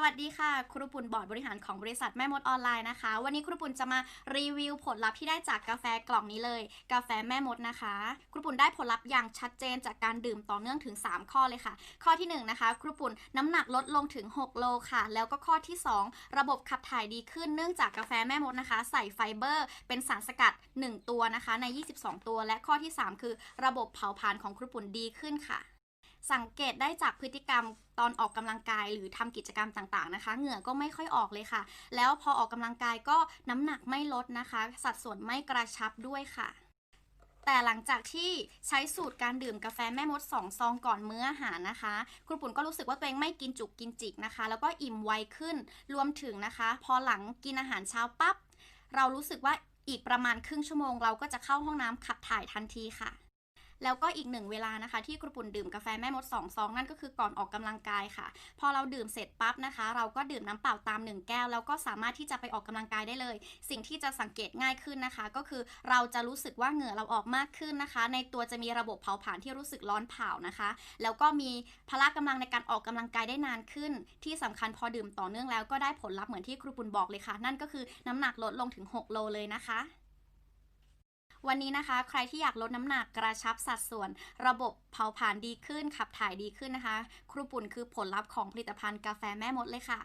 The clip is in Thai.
สวัสดีค่ะ ครูปุ่นบอร์ดบริหารของบริษัทแม่มดออนไลน์นะคะ วันนี้ครูปุ่นจะมารีวิวผลลัพธ์ที่ได้จากกาแฟกล่องนี้เลย กาแฟแม่มดนะคะ ครูปุ่นได้ผลลัพธ์อย่างชัดเจนจากการดื่มต่อเนื่องถึง 3 ข้อเลยค่ะ ข้อที่ 1 นะคะ ครูปุ่นน้ำหนักลดลงถึง 6 โลค่ะ แล้วก็ข้อที่ 2 ระบบขับถ่ายดีขึ้นเนื่องจากกาแฟแม่มดนะคะ ใส่ไฟเบอร์ เป็นสารสกัด 1 ตัวนะคะใน 22 ตัว และข้อที่ 3 คือ ระบบเผาผลาญของครูปุ่นดีขึ้นค่ะ สังเกตได้จากพฤติกรรมตอนออกกำลังกายหรือทำกิจกรรมต่างๆนะคะ เหงื่อก็ไม่ค่อยออกเลยค่ะ แล้วพอออกกำลังกายก็น้ำหนักไม่ลดนะคะ สัดส่วนไม่กระชับด้วยค่ะแต่หลังจากที่ใช้สูตรการดื่มกาแฟแม่มด 2 ซองก่อนมื้ออาหารนะคะครูปุ่นก็รู้สึกว่าตัวเองไม่กินจุกกินจิกนะคะ แล้วก็อิ่มไวขึ้นรวมถึงนะคะ พอหลังกินอาหารเช้าปั๊บเรารู้สึกว่าอีกประมาณครึ่งชั่วโมง เราก็จะเข้าห้องน้ำขับถ่ายทันทีค่ะ แล้วก็อีกหนึ่งเวลานะคะ ที่ครูปุ่นดื่มกาแฟแม่มด2ซองนั่นก็คือก่อนออกกำลังกายค่ะ พอเราดื่มเสร็จปั๊บนะคะ เราก็ดื่มน้ำเปล่าตาม 1 แก้ว แล้วก็สามารถที่จะไปออกกำลังกายได้เลย สิ่งที่จะสังเกตง่ายขึ้นนะคะ ก็คือเราจะรู้สึกว่าเหงื่อเราออกมากขึ้นนะคะ ในตัวจะมีระบบเผาผลาญที่รู้สึกร้อนเผานะคะ แล้วก็มีพละกำลังในการออกกำลังกายได้นานขึ้น ที่สำคัญพอดื่มต่อเนื่องแล้วก็ได้ผลลัพธ์เหมือนที่ครูปุณบอกเลยค่ะ นั่นก็คือน้ำหนักลดลงถึง 6 โลเลยนะคะ วันนี้นะคะ ใครที่อยากลดน้ำหนักกระชับสัดส่วน ระบบเผาผลาญดีขึ้นขับถ่ายดีขึ้นนะคะ ครูปุ่นคือผลลัพธ์ของผลิตภัณฑ์กาแฟแม่มดเลยค่ะ